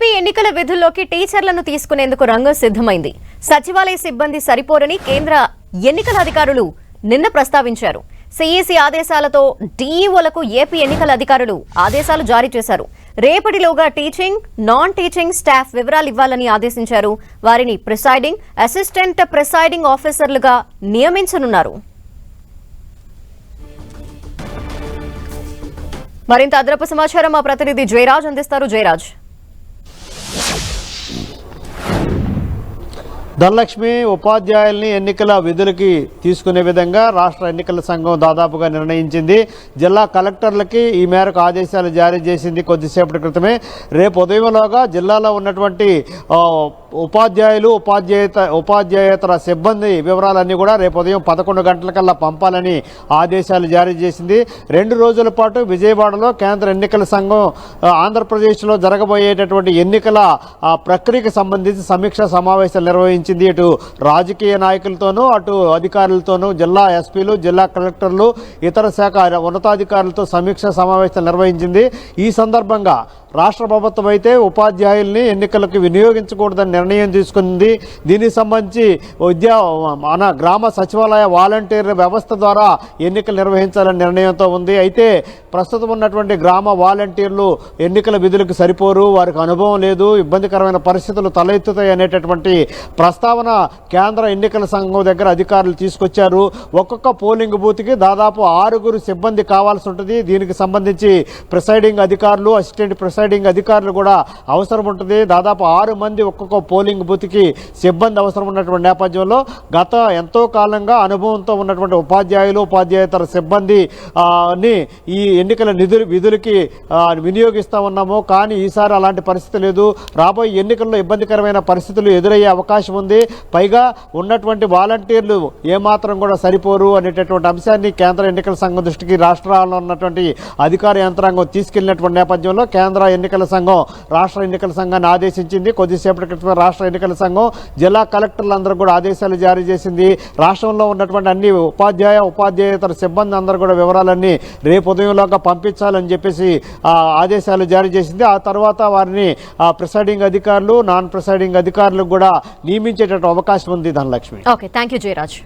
AP ఎన్నికల విధుల్లోకి టీచర్లను తీసుకునేందుకు రంగం సిద్ధమైంది. సచివాలయ సిబ్బంది సరిపోరని కేంద్ర ఎన్నికల అధికారులు నిన్న ప్రస్తావించారు. సిఈసి ఆదేశాలతో డీఈఓలకు ఏపీ ఎన్నికల అధికారులు ఆదేశాలు జారీ చేశారు. రేపటిలోగా టీచింగ్ నాన్ టీచింగ్ స్టాఫ్ వివరాలు ఇవ్వాలని ఆదేశించారు. వారిని ప్రిసైడింగ్ అసిస్టెంట్ ప్రిసైడింగ్ ఆఫీసర్లుగా నియమించనున్నారు. మరింత అదనపు సమాచారం మా ప్రతినిధి జయరాజ్ అందిస్తారు. జయరాజ్. ధనలక్ష్మి ఉపాధ్యాయుల్ని ఎన్నికల విధులకి తీసుకునే విధంగా రాష్ట్ర ఎన్నికల సంఘం దాదాపుగా నిర్ణయించింది. జిల్లా కలెక్టర్లకి ఈ మేరకు ఆదేశాలు జారీ చేసింది కొద్దిసేపటి క్రితమే. రేపు ఉదయంలోగా జిల్లాలో ఉన్నటువంటి ఉపాధ్యాయులు ఉపాధ్యాయత ఉపాధ్యాయేతర సిబ్బంది వివరాలన్నీ కూడా రేపు ఉదయం పదకొండు గంటలకల్లా పంపాలని ఆదేశాలు జారీ చేసింది. రెండు రోజుల పాటు విజయవాడలో కేంద్ర ఎన్నికల సంఘం ఆంధ్రప్రదేశ్లో జరగబోయేటటువంటి ఎన్నికల ప్రక్రియకు సంబంధించి సమీక్ష సమావేశాలు నిర్వహించింది. ఇటు రాజకీయ నాయకులతోనూ అటు అధికారులతోనూ జిల్లా ఎస్పీలు జిల్లా కలెక్టర్లు ఇతర శాఖ ఉన్నతాధికారులతో సమీక్ష సమావేశాలు నిర్వహించింది. ఈ సందర్భంగా రాష్ట్ర ప్రభుత్వం అయితే ఉపాధ్యాయుల్ని ఎన్నికలకు వినియోగించకూడదని నిర్ణయం తీసుకుంది. దీనికి సంబంధించి విద్యా మన గ్రామ సచివాలయ వాలంటీర్ వ్యవస్థ ద్వారా ఎన్నికలు నిర్వహించాలని నిర్ణయంతో ఉంది. అయితే ప్రస్తుతం ఉన్నటువంటి గ్రామ వాలంటీర్లు ఎన్నికల విధులకు సరిపోరు వారికి అనుభవం లేదు ఇబ్బందికరమైన పరిస్థితులు తలెత్తుతాయి అనేటటువంటి ప్రస్తావన కేంద్ర ఎన్నికల సంఘం దగ్గర అధికారులు తీసుకొచ్చారు. ఒక్కొక్క పోలింగ్ బూత్కి దాదాపు ఆరుగురు సిబ్బంది కావాల్సి ఉంటుంది. దీనికి సంబంధించి ప్రిసైడింగ్ అధికారులు అసిస్టెంట్ ప్రిసైడింగ్ అధికారులు కూడా అవసరం ఉంటుంది. దాదాపు ఆరు మంది ఒక్కొక్క పోలింగ్ బూత్కి సిబ్బంది అవసరం ఉన్నటువంటి నేపథ్యంలో గత ఎంతో కాలంగా అనుభవంతో ఉన్నటువంటి ఉపాధ్యాయులు ఉపాధ్యాయేతర సిబ్బంది ని ఈ ఎన్నికల నిధులు విధులకి వినియోగిస్తూ ఉన్నాము. కానీ ఈసారి అలాంటి పరిస్థితి లేదు. రాబోయే ఎన్నికల్లో ఇబ్బందికరమైన పరిస్థితులు ఎదురయ్యే అవకాశం ఉంది. పైగా ఉన్నటువంటి వాలంటీర్లు ఏమాత్రం కూడా సరిపోరు అనేటటువంటి అంశాన్ని కేంద్ర ఎన్నికల సంఘం దృష్టికి రాష్ట్రాల్లో ఉన్నటువంటి అధికార యంత్రాంగం తీసుకెళ్ళినటువంటి నేపథ్యంలో కేంద్ర ఎన్నికల సంఘం రాష్ట్ర ఎన్నికల సంఘాన్ని ఆదేశించింది. కొద్దిసేపటి క్రితమే రాష్ట్ర ఎన్నికల సంఘం జిల్లా కలెక్టర్లందరూ కూడా ఆదేశాలు జారీ చేసింది. రాష్ట్రంలో ఉన్నటువంటి అన్ని ఉపాధ్యాయ ఉపాధ్యాయేతర సిబ్బంది అందరూ కూడా వివరాలన్నీ రేపు ఉదయంలోగా పంపించాలని చెప్పేసి ఆదేశాలు జారీ చేసింది. ఆ తర్వాత వారిని ప్రిసైడింగ్ అధికారులు నాన్ ప్రిసైడింగ్ అధికారులకు కూడా నియమించేటటువంటి అవకాశం ఉంది Dhanalakshmi. Okay thank you Jayaraj.